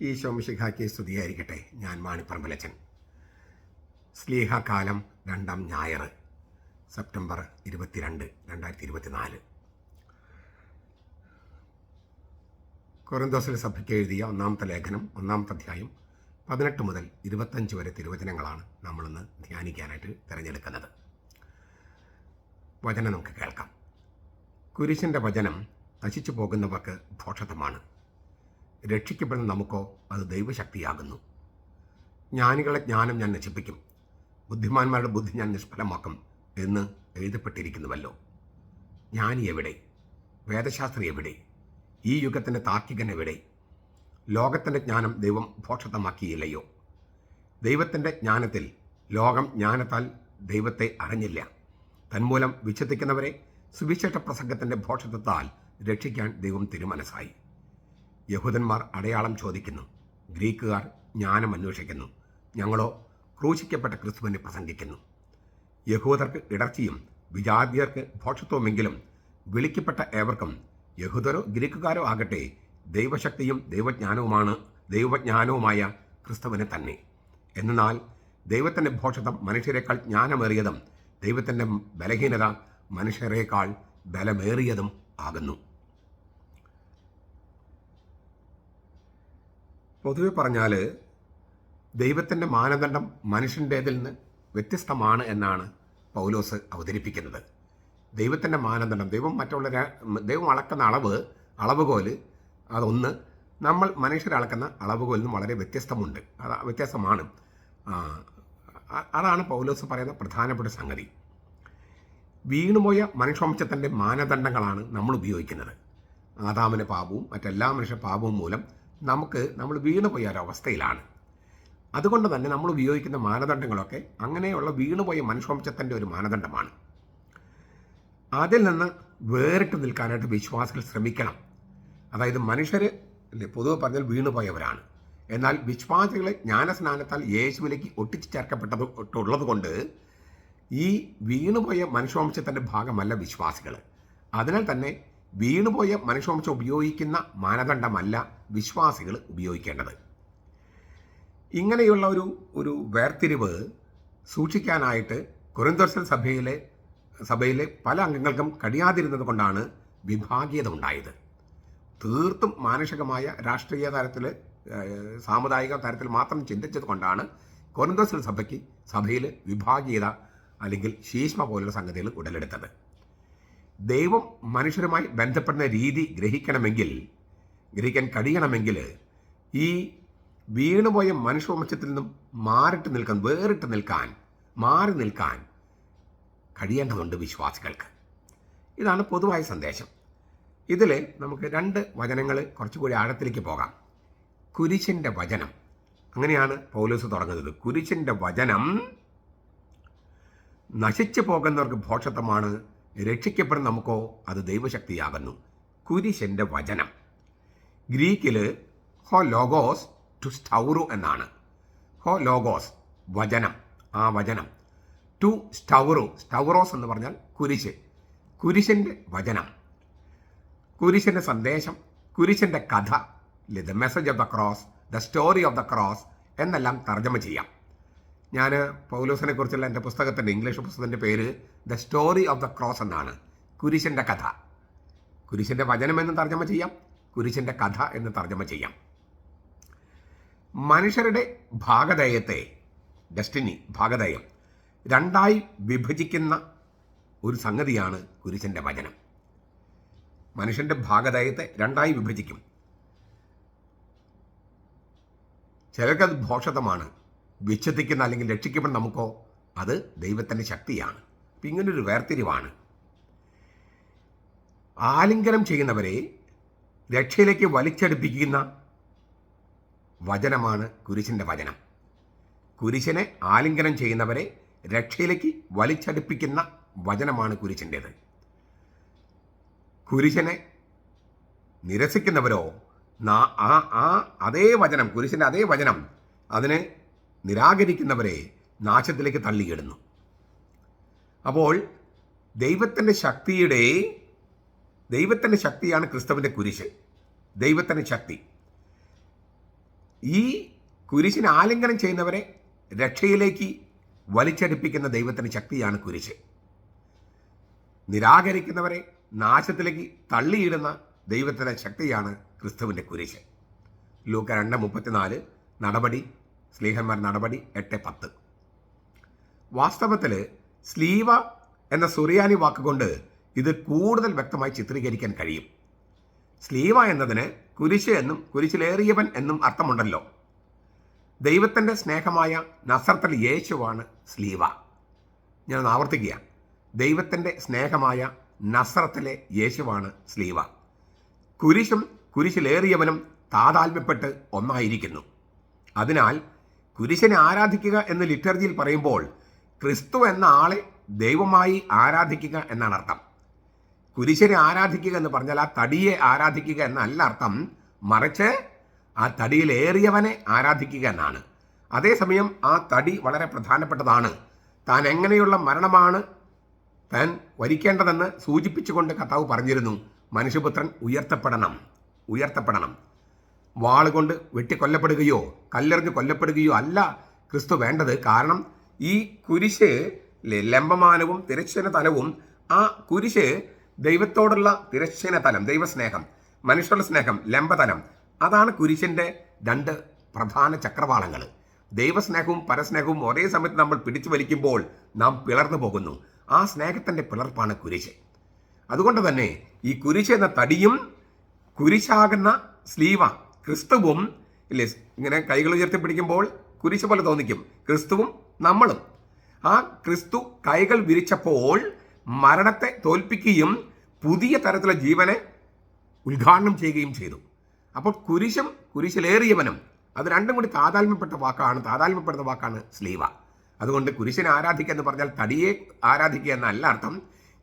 Isho case സ്തുതിയായിരിക്കട്ടെ. ഞാൻ മാണിപ്പറമ്പലച്ചൻ. സ്ലീഹകാലം രണ്ടാം ഞായർ സെപ്റ്റംബർ ഇരുപത്തിരണ്ട് രണ്ടായിരത്തി ഇരുപത്തിനാല് കൊറിന്തോസിലെ സഭയ്ക്ക് എഴുതിയ ഒന്നാമത്തെ ലേഖനം ഒന്നാമത്തെ അധ്യായം പതിനെട്ട് മുതൽ ഇരുപത്തഞ്ച് വരെ തിരുവചനങ്ങളാണ് നമ്മളിന്ന് ധ്യാനിക്കാനായിട്ട് തിരഞ്ഞെടുക്കുന്നത്. വചനം നമുക്ക് കേൾക്കാം. കുരിശിന്റെ വചനം നശിച്ചു പോകുന്നവർക്ക് ഭോഷത്വമാണ് രക്ഷിക്കപ്പെടുന്ന നമുക്കോ അത് ദൈവശക്തിയാകുന്നു. ജ്ഞാനികളെ ജ്ഞാനം ഞാൻ നശിപ്പിക്കും. ബുദ്ധിമാന്മാരുടെ ബുദ്ധി ഞാൻ നിഷ്ഫലമാക്കും എന്ന് എഴുതപ്പെട്ടിരിക്കുന്നുവല്ലോ. ജ്ഞാനി എവിടെ? വേദശാസ്ത്രി എവിടെ? ഈ യുഗത്തിന്റെ താർക്കികൻ എവിടെ? ലോകത്തിന്റെ ജ്ഞാനം ദൈവം ഭോഷത്തമാക്കിയില്ലയോ? ദൈവത്തിന്റെ ജ്ഞാനത്തിൽ ലോകം ജ്ഞാനത്താൽ ദൈവത്തെ അറിഞ്ഞില്ല. തന്മൂലം വിശ്വസിക്കുന്നവരെ സുവിശേഷ പ്രസംഗത്തിന്റെ ഭോഷത്വത്താൽ രക്ഷിക്കാൻ ദൈവം തിരുമനസ്സായി. യഹൂദന്മാർ അടയാളം ചോദിക്കുന്നു. ഗ്രീക്കുകാർ ജ്ഞാനം അന്വേഷിക്കുന്നു. ഞങ്ങളോ ക്രൂശിക്കപ്പെട്ട ക്രിസ്തുവിനെ പ്രസംഗിക്കുന്നു. യഹൂദർക്ക് ഇടർച്ചയും വിജാതിയർക്ക് ഭോഷത്വമെങ്കിലും വിളിക്കപ്പെട്ട ഏവർക്കും യഹൂദരോ ഗ്രീക്കുകാരോ ആകട്ടെ ദൈവശക്തിയും ദൈവജ്ഞാനവുമാണ് ദൈവജ്ഞാനവുമായ ക്രിസ്തുവിനെ തന്നെ. എന്നാൽ ദൈവത്തിന്റെ ഭോഷത്വം മനുഷ്യരെക്കാൾ ജ്ഞാനമേറിയതും ദൈവത്തിന്റെ ബലഹീനത മനുഷ്യരെക്കാൾ ബലമേറിയതും ആകുന്നു. പൊതുവെ പറഞ്ഞാൽ ദൈവത്തിന്റെ മാനദണ്ഡം മനുഷ്യന്റേതിൽ നിന്ന് വ്യത്യസ്തമാണ് എന്നാണ് പൗലോസ് അവതരിപ്പിക്കുന്നത്. ദൈവത്തിന്റെ മാനദണ്ഡം ദൈവം മറ്റുള്ള ദൈവം അളക്കുന്ന അളവ് അളവുകോൽ അതൊന്ന് നമ്മൾ മനുഷ്യർ അളക്കുന്ന അളവുകോലിൽ നിന്ന് വളരെ വ്യത്യസ്തമുണ്ട്. അത് വ്യത്യസ്തമാണ് അതാണ് പൗലോസ് പറയുന്ന പ്രധാനപ്പെട്ട സംഗതി. വീണുപോയ മനുഷ്യവംശത്തിന്റെ മാനദണ്ഡങ്ങളാണ് നമ്മൾ ഉപയോഗിക്കുന്നത്. ആദാമിന്റെ പാപവും മറ്റെല്ലാ മനുഷ്യ പാപവും മൂലം നമുക്ക് നമ്മൾ വീണുപോയ ഒരവസ്ഥയിലാണ് അതുകൊണ്ട് തന്നെ നമ്മൾ ഉപയോഗിക്കുന്ന മാനദണ്ഡങ്ങളൊക്കെ അങ്ങനെയുള്ള വീണുപോയ മനുഷ്യവംശത്തിന്റെ ഒരു മാനദണ്ഡമാണ്. അതിൽ നിന്ന് വേറിട്ട് നിൽക്കാനായിട്ട് വിശ്വാസികൾ ശ്രമിക്കണം. അതായത് മനുഷ്യർ പൊതുവെ പറഞ്ഞാൽ വീണുപോയവരാണ് എന്നാൽ വിശ്വാസികളെ ജ്ഞാനസ്നാനത്താൽ യേശുവിലേക്ക് ഒട്ടിച്ചു ചേർക്കപ്പെട്ടത് ഉള്ളത് കൊണ്ട് ഈ വീണുപോയ മനുഷ്യവംശത്തിന്റെ ഭാഗമല്ല വിശ്വാസികൾ അതിനാൽ തന്നെ വീണുപോയ മനുഷ്യവംശം ഉപയോഗിക്കുന്ന മാനദണ്ഡമല്ല വിശ്വാസികൾ ഉപയോഗിക്കേണ്ടത്. ഇങ്ങനെയുള്ള ഒരു ഒരു വേർതിരിവ് സൂക്ഷിക്കാനായിട്ട് കൊറിന്തോർസൽ സഭയിലെ സഭയിലെ പല അംഗങ്ങൾക്കും കഴിയാതിരുന്നത് കൊണ്ടാണ് വിഭാഗീയത ഉണ്ടായത്. തീർത്തും മാനുഷികമായ രാഷ്ട്രീയ തരത്തിൽ സാമുദായിക തലത്തിൽ മാത്രം ചിന്തിച്ചത് കൊണ്ടാണ് കൊറിന്തോസൽ സഭയ്ക്ക് സഭയിൽ വിഭാഗീയത അല്ലെങ്കിൽ ശീഷ്മ പോലുള്ള സംഗതികൾ ഉടലെടുത്തത്. ദൈവം മനുഷ്യരുമായി ബന്ധപ്പെടുന്ന രീതി ഗ്രഹിക്കണമെങ്കിൽ ഗ്രഹിക്കാൻ കഴിയണമെങ്കിൽ ഈ വീണുപോയ മനുഷ്യവംശത്തിൽ നിന്നും മാറിട്ട് നിൽക്കാൻ വേറിട്ട് നിൽക്കാൻ മാറി നിൽക്കാൻ കഴിയേണ്ടതുണ്ട് വിശ്വാസികൾക്ക്. ഇതാണ് പൊതുവായ സന്ദേശം. ഇതിൽ നമുക്ക് രണ്ട് വചനങ്ങൾ കുറച്ചുകൂടി ആഴത്തിലേക്ക് പോകാം. കുരിശിന്റെ വചനം. അങ്ങനെയാണ് പൗലോസ് തുടങ്ങുന്നത്. കുരിശിന്റെ വചനം നശിച്ചു പോകുന്നവർക്ക് ഭോഷത്വമാണ് രക്ഷിക്കപ്പെടുന്ന നമുക്കോ അത് ദൈവശക്തിയാകുന്നു. കുരിശന്റെ വചനം. ഗ്രീക്കിൽ ഹോ ലോഗോസ് ടു സ്റ്റൗറു എന്നാണ്. ഹോ ലോഗോസ് വചനം ആ വചനം. ടു സ്റ്റൗറു സ്റ്റൗറോസ് എന്ന് പറഞ്ഞാൽ കുരിശ്. കുരിശന്റെ വചനം. കുരിശന്റെ സന്ദേശം കുരിശന്റെ കഥ the message of the cross the story of the cross എന്നെല്ലാം തർജമ ചെയ്യാം. ഞാൻ പൗലോസിനെ കുറിച്ചുള്ള എന്റെ പുസ്തകത്തിന്റെ ഇംഗ്ലീഷ് പുസ്തകത്തിന്റെ പേര് the story of the cross എന്നാണ്. കുരിശിന്റെ കഥ. കുരിശിന്റെ വചനം എന്ന് തർജമ ചെയ്യാം. കുരിശിന്റെ കഥ എന്ന് തർജമ ചെയ്യാം. മനുഷ്യരുടെ ഭാഗധേയത്തെ ഡെസ്റ്റിനി ഭാഗധേയം രണ്ടായി വിഭജിക്കുന്ന ഒരു സംഗതിയാണ് കുരിശിന്റെ വചനം. മനുഷ്യന്റെ ഭാഗധേയത്തെ രണ്ടായി വിഭജിക്കും. ചിലർക്കത് ഭോഷതമാണ് വിച്ഛേദിക്കുന്ന അല്ലെങ്കിൽ രക്ഷിക്കപ്പെടുന്ന നമുക്കോ? അത് ദൈവത്തിന്റെ ശക്തിയാണ്. അപ്പം ഇങ്ങനൊരു വേർതിരിവാണ്. ആലിംഗനം ചെയ്യുന്നവരെ രക്ഷയിലേക്ക് വലിച്ചടുപ്പിക്കുന്ന വചനമാണ് കുരിശിന്റെ വചനം. കുരിശിനെ ആലിംഗനം ചെയ്യുന്നവരെ രക്ഷയിലേക്ക് വലിച്ചടുപ്പിക്കുന്ന വചനമാണ് കുരിശിന്റേത്. കുരിശനെ നിരസിക്കുന്നവരോ ആ ആ അതേ വചനം കുരിശിന്റെ അതേ വചനം അതിനെ നിരാകരിക്കുന്നവരെ നാശത്തിലേക്ക് തള്ളിയിടുന്നു. അപ്പോൾ ദൈവത്തിന്റെ ശക്തിയുടെ ദൈവത്തിന്റെ ശക്തിയാണ് ക്രിസ്തുവിന്റെ കുരിശ്. ദൈവത്തിന്റെ ശക്തി. ഈ കുരിശിന് ആലിംഗനം ചെയ്യുന്നവരെ രക്ഷയിലേക്ക് വലിച്ചടിപ്പിക്കുന്ന ദൈവത്തിന്റെ ശക്തിയാണ് കുരിശ്. നിരാകരിക്കുന്നവരെ നാശത്തിലേക്ക് തള്ളിയിടുന്ന ദൈവത്തിന്റെ ശക്തിയാണ് ക്രിസ്തുവിന്റെ കുരിശ്. ലൂക്ക രണ്ട് മുപ്പത്തിനാല് നടപടി സ്ലീഹന്മാർ നടപടി എട്ട് പത്ത്. വാസ്തവത്തിൽ സ്ലീവ എന്ന സുറിയാനി വാക്കുകൊണ്ട് ഇത് കൂടുതൽ വ്യക്തമായി ചിത്രീകരിക്കാൻ കഴിയും. സ്ലീവ എന്നതിന് കുരിശ് എന്നും കുരിശിലേറിയവൻ എന്നും അർത്ഥമുണ്ടല്ലോ. ദൈവത്തിന്റെ സ്നേഹമായ നസർത്തൽ യേശുവാണ് സ്ലീവ. ഞാൻ ആവർത്തിക്കുക. ദൈവത്തിന്റെ സ്നേഹമായ നസ്രത്തിലെ യേശുവാണ് സ്ലീവ. കുരിശും കുരിശിലേറിയവനും താതാൽമ്യപ്പെട്ട് ഒന്നായിരിക്കുന്നു. അതിനാൽ കുരിശിനെ ആരാധിക്കുക എന്ന് ലിറ്റർജിയിൽ പറയുമ്പോൾ ക്രിസ്തു എന്ന ആളെ ദൈവമായി ആരാധിക്കുക എന്നാണ് അർത്ഥം. കുരിശനെ ആരാധിക്കുക എന്ന് പറഞ്ഞാൽ ആ തടിയെ ആരാധിക്കുക എന്നല്ല അർത്ഥം. മറിച്ച് ആ തടിയിലേറിയവനെ ആരാധിക്കുക എന്നാണ്. അതേസമയം ആ തടി വളരെ പ്രധാനപ്പെട്ടതാണ്. താൻ എങ്ങനെയുള്ള മരണമാണ് താൻ വരിക്കേണ്ടതെന്ന് സൂചിപ്പിച്ചുകൊണ്ട് കർത്താവ് പറഞ്ഞിരുന്നു. മനുഷ്യപുത്രൻ ഉയർത്തപ്പെടണം ഉയർത്തപ്പെടണം. വാളുകൊണ്ട് വെട്ടിക്കൊല്ലപ്പെടുകയോ കല്ലെറിഞ്ഞ് കൊല്ലപ്പെടുകയോ അല്ല ക്രിസ്തു വേണ്ടത്. കാരണം ഈ കുരിശ് ലംബമാനവും തിരശ്ചീന തലവും ആ കുരിശ് ദൈവത്തോടുള്ള തിരശ്ചീന തലം ദൈവസ്നേഹം മനുഷ്യരുടെ സ്നേഹം ലംബതലം അതാണ് കുരിശിന്റെ രണ്ട് പ്രധാന ചക്രവാളങ്ങൾ. ദൈവസ്നേഹവും പരസ്നേഹവും ഒരേ സമയത്ത് നമ്മൾ പിടിച്ചു വലിക്കുമ്പോൾ നാം പിളർന്നു പോകുന്നു. ആ സ്നേഹത്തിന്റെ പിളർപ്പാണ് കുരിശ്. അതുകൊണ്ട് തന്നെ ഈ കുരിശ് എന്ന തടിയും കുരിശാകുന്ന സ്ലീവ ക്രിസ്തുവും ഇല്ലേ ഇങ്ങനെ കൈകൾ ഉയർത്തി പിടിക്കുമ്പോൾ കുരിശ് പോലെ തോന്നിക്കും. ക്രിസ്തുവും നമ്മളും. ആ ക്രിസ്തു കൈകൾ വിരിച്ചപ്പോൾ മരണത്തെ തോൽപ്പിക്കുകയും പുതിയ തരത്തിലുള്ള ജീവനെ ഉദ്ഘാടനം ചെയ്യുകയും ചെയ്തു. അപ്പോൾ കുരിശും കുരിശിലേറിയവനും അത് രണ്ടും കൂടി താതാത്മ്യപ്പെട്ട വാക്കാണ് താതാത്മ്യപ്പെടുന്ന വാക്കാണ് സ്ലീവ. അതുകൊണ്ട് കുരിശിനെ ആരാധിക്കുക എന്ന് പറഞ്ഞാൽ തടിയെ ആരാധിക്കുക എന്നല്ല അർത്ഥം.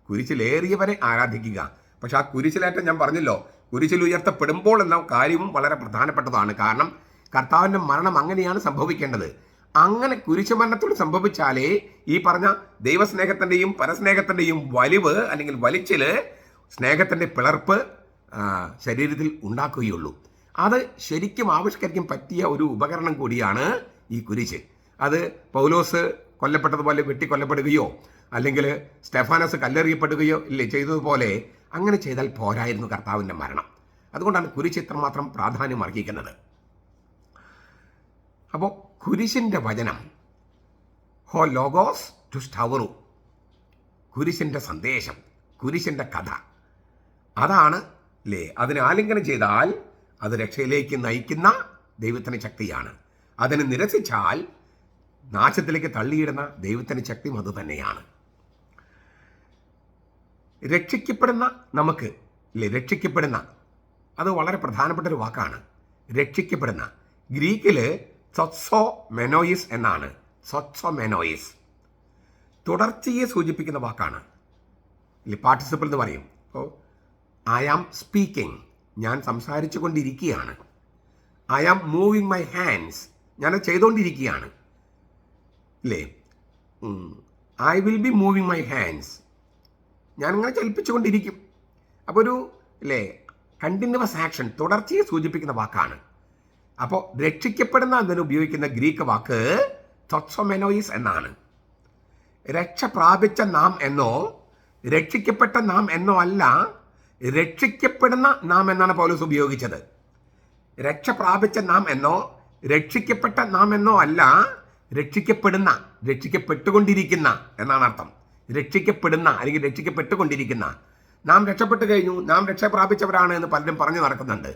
കുരിശിലേറിയവനെ ആരാധിക്കുക. പക്ഷെ ആ കുരിശിലേറ്റം ഞാൻ പറഞ്ഞല്ലോ കുരിശിൽ ഉയർത്തപ്പെടുമ്പോൾ എന്ന കാര്യവും വളരെ പ്രധാനപ്പെട്ടതാണ്. കാരണം കർത്താവിന്റെ മരണം അങ്ങനെയാണ് സംഭവിക്കേണ്ടത്. അങ്ങനെ കുരിശുമരണത്തോട് സംഭവിച്ചാലേ ഈ പറഞ്ഞ ദൈവസ്നേഹത്തിന്റെയും പരസ്നേഹത്തിന്റെയും വലിവ് അല്ലെങ്കിൽ വലിച്ചിൽ സ്നേഹത്തിന്റെ പിളർപ്പ് ശരീരത്തിൽ ഉണ്ടാക്കുകയുള്ളൂ. അത് ശരിക്കും ആവിഷ്കരിക്കാൻ പറ്റിയ ഒരു ഉപകരണം കൂടിയാണ് ഈ കുരിശ്. അത് പൗലോസ് കൊല്ലപ്പെട്ടതുപോലെ വെട്ടിക്കൊല്ലപ്പെടുകയോ അല്ലെങ്കിൽ സ്റ്റെഫാനസ് കല്ലെറിയപ്പെടുകയോ ഇല്ലേ ചെയ്തതുപോലെ അങ്ങനെ ചെയ്താൽ പോരായിരുന്നു കർത്താവിന്റെ മരണം. അതുകൊണ്ടാണ് കുരിശ് മാത്രം പ്രാധാന്യം അർഹിക്കുന്നത്. അപ്പോൾ കുരിശിന്റെ വചനം ഹോ ലോഗോസ് ടു സ്റ്റവറു കുരിശിന്റെ സന്ദേശം കുരിശിന്റെ കഥ. അതാണ് ലേ അതിനെ ആലിംഗനം ചെയ്താൽ അത് രക്ഷയിലേക്ക് നയിക്കുന്ന ദൈവത്തിന്റെ ശക്തിയാണ്. അതിനെ നിരസിച്ചാൽ നാശത്തിലേക്ക് തള്ളിയിടുന്ന ദൈവത്തിന്റെ ശക്തിയും അത് തന്നെയാണ്. രക്ഷിക്കപ്പെടുന്ന നമുക്ക് അല്ലെ രക്ഷിക്കപ്പെടുന്ന. അത് വളരെ പ്രധാനപ്പെട്ട ഒരു വാക്കാണ്. രക്ഷിക്കപ്പെടുന്ന. ഗ്രീക്കിൽ സൊത്സോ മെനോയിസ് എന്നാണ്. സൊത്സോ മെനോയിസ് തുടർച്ചയെ സൂചിപ്പിക്കുന്ന വാക്കാണ്. ഇല്ലേ? പാർട്ടിസിപ്പിൾ എന്ന് പറയും. അപ്പോൾ ഐ ആം സ്പീക്കിംഗ് ഞാൻ സംസാരിച്ചു കൊണ്ടിരിക്കുകയാണ്. I am moving my hands ഞാനത് ചെയ്തുകൊണ്ടിരിക്കുകയാണ് ഇല്ലേ? I will be moving my hands ഞാനിങ്ങനെ ചലിപ്പിച്ചുകൊണ്ടിരിക്കും. അപ്പോൾ ഒരു അല്ലേ കണ്ടിന്യൂവസ് ആക്ഷൻ തുടർച്ചയെ സൂചിപ്പിക്കുന്ന വാക്കാണ്. അപ്പോൾ രക്ഷിക്കപ്പെടുന്ന അതിന് ഉപയോഗിക്കുന്ന ഗ്രീക്ക് വാക്ക് തൊത്സൊമെനോയിസ് എന്നാണ്. രക്ഷ പ്രാപിച്ച നാം എന്നോ രക്ഷിക്കപ്പെട്ട നാം എന്നോ അല്ല രക്ഷിക്കപ്പെടുന്ന നാം എന്നാണ് പൗലോസ് ഉപയോഗിച്ചത്. രക്ഷ പ്രാപിച്ച നാം എന്നോ രക്ഷിക്കപ്പെട്ട നാം എന്നോ അല്ല രക്ഷിക്കപ്പെടുന്ന രക്ഷിക്കപ്പെട്ടുകൊണ്ടിരിക്കുന്ന എന്നാണ് അർത്ഥം. രക്ഷിക്കപ്പെടുന്ന അല്ലെങ്കിൽ രക്ഷിക്കപ്പെട്ടുകൊണ്ടിരിക്കുന്ന. നാം രക്ഷപ്പെട്ടു കഴിഞ്ഞു നാം രക്ഷ പ്രാപിച്ചവരാണ് എന്ന് പലരും പറഞ്ഞു നടക്കുന്നുണ്ട്.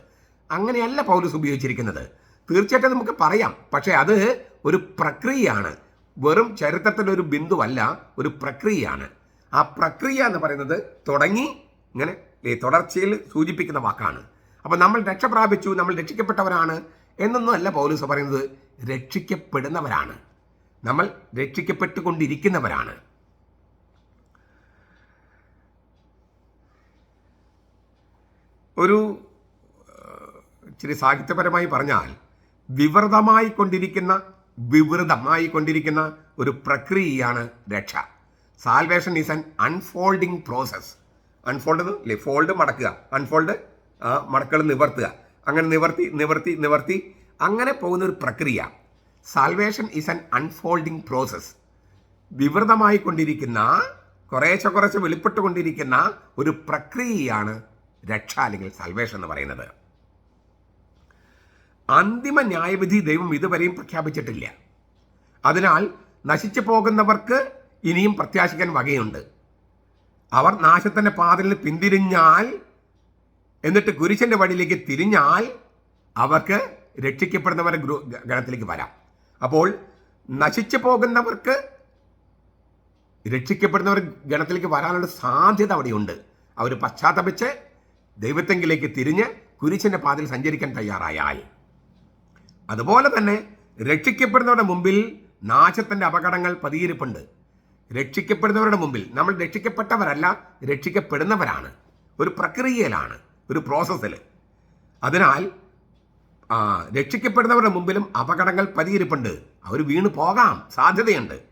അങ്ങനെയല്ല പൗലൂസ് ഉപയോഗിച്ചിരിക്കുന്നത്. തീർച്ചയായിട്ടും നമുക്ക് പറയാം. പക്ഷേ അത് ഒരു പ്രക്രിയയാണ്. വെറും ചരിത്രത്തിന്റെ ഒരു ബിന്ദുവല്ല ഒരു പ്രക്രിയയാണ്. ആ പ്രക്രിയ എന്ന് പറയുന്നത് തുടങ്ങി ഇങ്ങനെ തുടർച്ചയിൽ സൂചിപ്പിക്കുന്ന വാക്കാണ്. അപ്പോൾ നമ്മൾ രക്ഷ പ്രാപിച്ചു നമ്മൾ രക്ഷിക്കപ്പെട്ടവരാണ് എന്നൊന്നും അല്ല പൗലൂസ് പറയുന്നത്. രക്ഷിക്കപ്പെടുന്നവരാണ്. നമ്മൾ രക്ഷിക്കപ്പെട്ടുകൊണ്ടിരിക്കുന്നവരാണ്. ഒരു ഇച്ചിരി സാഹിത്യപരമായി പറഞ്ഞാൽ വിവൃതമായി കൊണ്ടിരിക്കുന്ന വിവൃതമായി കൊണ്ടിരിക്കുന്ന ഒരു പ്രക്രിയയാണ് രക്ഷ. Salvation is an unfolding process unfold അല്ലേ? ഫോൾഡ് മടക്കുക. അൺഫോൾഡ് മടക്കൾ നിവർത്തുക. അങ്ങനെ നിവർത്തി നിവർത്തി നിവർത്തി. അങ്ങനെ പോകുന്ന ഒരു പ്രക്രിയ. Salvation is an unfolding process വിവൃതമായി കൊണ്ടിരിക്കുന്ന കുറേശ്ശെ കുറച്ച് വെളിപ്പെട്ടുകൊണ്ടിരിക്കുന്ന ഒരു പ്രക്രിയയാണ് രക്ഷ അല്ലെങ്കിൽ സൽവേഷൻ എന്ന് പറയുന്നത്. അന്തിമ ന്യായവിധി ദൈവം ഇതുവരെയും പ്രഖ്യാപിച്ചിട്ടില്ല. അതിനാൽ നശിച്ചു പോകുന്നവർക്ക് ഇനിയും പ്രത്യാശിക്കാൻ വകയുണ്ട്. അവർ നാശത്തിന്റെ പാതലിൽ പിന്തിരിഞ്ഞാൽ എന്നിട്ട് കുരിശന്റെ വഴിയിലേക്ക് തിരിഞ്ഞാൽ അവർക്ക് രക്ഷിക്കപ്പെടുന്നവരുടെ ഗണത്തിലേക്ക് വരാം. അപ്പോൾ നശിച്ചു പോകുന്നവർക്ക് രക്ഷിക്കപ്പെടുന്നവർ ഗണത്തിലേക്ക് വരാനുള്ള സാധ്യത അവിടെയുണ്ട്. അവർ പശ്ചാത്തപിച്ച് ദൈവത്തെങ്കിലേക്ക് തിരിഞ്ഞ് കുരിശിന്റെ പാതയിൽ സഞ്ചരിക്കാൻ തയ്യാറായാൽ. അതുപോലെ തന്നെ രക്ഷിക്കപ്പെടുന്നവരുടെ മുമ്പിൽ നാശത്തിന്റെ അപകടങ്ങൾ പതിയിരിപ്പുണ്ട്. രക്ഷിക്കപ്പെടുന്നവരുടെ മുമ്പിൽ നമ്മൾ രക്ഷിക്കപ്പെട്ടവരല്ല രക്ഷിക്കപ്പെടുന്നവരാണ്. ഒരു പ്രക്രിയയിലാണ് ഒരു പ്രോസസ്സിൽ അതിനാൽ രക്ഷിക്കപ്പെടുന്നവരുടെ മുമ്പിലും അപകടങ്ങൾ പതിയിരിപ്പുണ്ട്. അവർ വീണു പോകാം സാധ്യതയുണ്ട്.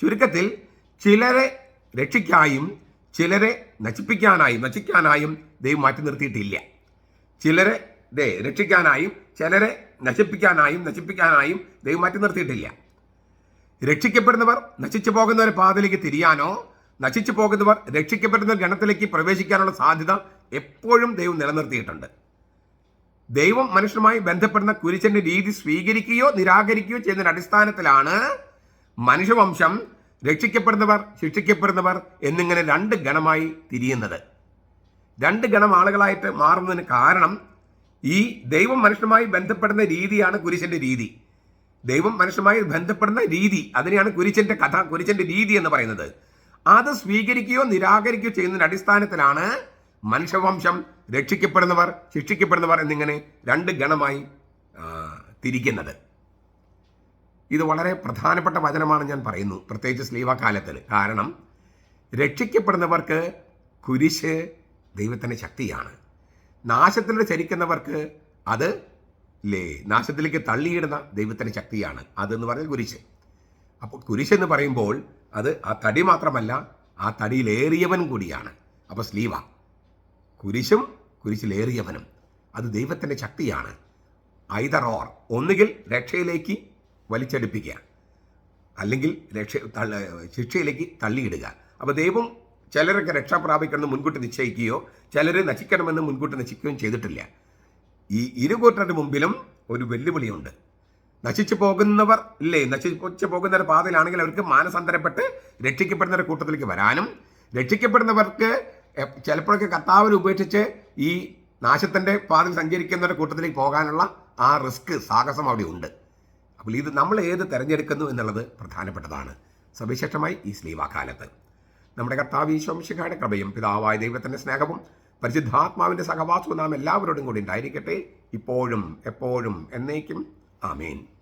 ചുരുക്കത്തിൽ ചിലരെ രക്ഷിക്കായും ചിലരെ നശിപ്പിക്കാനായും നശിക്കാനായും ദൈവം മാറ്റി നിർത്തിയിട്ടില്ല. ചിലരെ ദേ രക്ഷിക്കാനായും ചിലരെ നശിപ്പിക്കാനായും നശിപ്പിക്കാനായും ദൈവം മാറ്റി നിർത്തിയിട്ടില്ല. രക്ഷിക്കപ്പെടുന്നവർ നശിച്ചു പോകുന്നവരെ പാതയിലേക്ക് തിരിയാനോ നശിച്ചു പോകുന്നവർ രക്ഷിക്കപ്പെടുന്ന ഗണത്തിലേക്ക് പ്രവേശിക്കാനുള്ള സാധ്യത എപ്പോഴും ദൈവം നിലനിർത്തിയിട്ടുണ്ട്. ദൈവം മനുഷ്യരുമായി ബന്ധപ്പെടുന്ന കുരിശന്റെ രീതി സ്വീകരിക്കുകയോ നിരാകരിക്കുകയോ ചെയ്യുന്നതിന്റെ അടിസ്ഥാനത്തിലാണ് മനുഷ്യവംശം രക്ഷിക്കപ്പെടുന്നവർ ശിക്ഷിക്കപ്പെടുന്നവർ എന്നിങ്ങനെ രണ്ട് ഗണമായി തിരിയുന്നത്. രണ്ട് ഗണം ആളുകളായിട്ട് മാറുന്നതിന് കാരണം ഈ ദൈവം മനുഷ്യനുമായി ബന്ധപ്പെടുന്ന രീതിയാണ് കുരിശന്റെ രീതി. ദൈവം മനുഷ്യനുമായി ബന്ധപ്പെടുന്ന രീതി അതിനെയാണ് കുരിശന്റെ കഥ കുരിശന്റെ രീതി എന്ന് പറയുന്നത്. അത് സ്വീകരിക്കുകയോ നിരാകരിക്കുകയോ ചെയ്യുന്നതിന്റെ അടിസ്ഥാനത്തിലാണ് മനുഷ്യവംശം രക്ഷിക്കപ്പെടുന്നവർ ശിക്ഷിക്കപ്പെടുന്നവർ എന്നിങ്ങനെ രണ്ട് ഗണമായി തിരിക്കുന്നത്. ഇത് വളരെ പ്രധാനപ്പെട്ട വചനമാണ് ഞാൻ പറയുന്നു പ്രത്യേകിച്ച് സ്ലീവാക്കാലത്തിൽ കാരണം രക്ഷിക്കപ്പെടുന്നവർക്ക് കുരിശ് ദൈവത്തിന്റെ ശക്തിയാണ്. നാശത്തിലൂടെ ചരിക്കുന്നവർക്ക് അത് ലേ നാശത്തിലേക്ക് തള്ളിയിടുന്ന ദൈവത്തിന്റെ ശക്തിയാണ്. അതെന്ന് പറഞ്ഞാൽ കുരിശ്. അപ്പോൾ കുരിശ് എന്ന് പറയുമ്പോൾ അത് ആ തടി മാത്രമല്ല ആ തടിയിലേറിയവൻ കൂടിയാണ്. അപ്പോൾ സ്ലീവ. കുരിശും കുരിശിലേറിയവനും. അത് ദൈവത്തിന്റെ ശക്തിയാണ്. ഐതർ ഓർ ഒന്നുകിൽ രക്ഷയിലേക്ക് വലിച്ചടുപ്പിക്കുക. അല്ലെങ്കിൽ രക്ഷ ശിക്ഷയിലേക്ക് തള്ളിയിടുക. അപ്പോൾ ദൈവം ചിലരൊക്കെ രക്ഷ പ്രാപിക്കണമെന്ന് മുൻകൂട്ടി നിശ്ചയിക്കുകയോ ചിലരെ നശിക്കണമെന്ന് മുൻകൂട്ടി നിശ്ചയിക്കുകയും ചെയ്തിട്ടില്ല. ഈ ഇരുകൂട്ടരുടെ മുമ്പിലും ഒരു വെല്ലുവിളിയുണ്ട്. നശിച്ചു പോകുന്നവർ ഇല്ലേ? നശിച്ചു പോകുന്നവരുടെ പാതയിലാണെങ്കിൽ അവർക്ക് മാനസാന്തരപ്പെട്ട് രക്ഷിക്കപ്പെടുന്നവരുടെ കൂട്ടത്തിലേക്ക് വരാനും രക്ഷിക്കപ്പെടുന്നവർക്ക് ചിലപ്പോഴൊക്കെ കർത്താവിനെ ഉപേക്ഷിച്ച് ഈ നാശത്തിന്റെ പാതയിൽ സഞ്ചരിക്കുന്നവരുടെ കൂട്ടത്തിലേക്ക് പോകാനുള്ള ആ റിസ്ക് സാഹസം അവിടെ ഉണ്ട്. അപ്പോൾ ഇത് നമ്മൾ ഏത് തിരഞ്ഞെടുക്കുന്നു എന്നുള്ളത് പ്രധാനപ്പെട്ടതാണ്. സവിശേഷമായി ഈ സ്ലീവാകാലത്ത്. നമ്മുടെ കർത്താവ് ഈശോംശിഖയുടെ കൃപയും പിതാവായ ദൈവത്തിന്റെ സ്നേഹവും പരിശുദ്ധാത്മാവിന്റെ സഹവാസവും നാം എല്ലാവരോടും കൂടി ഉണ്ടായിരിക്കട്ടെ. ഇപ്പോഴും എപ്പോഴും എന്നേക്കും. ആമേൻ.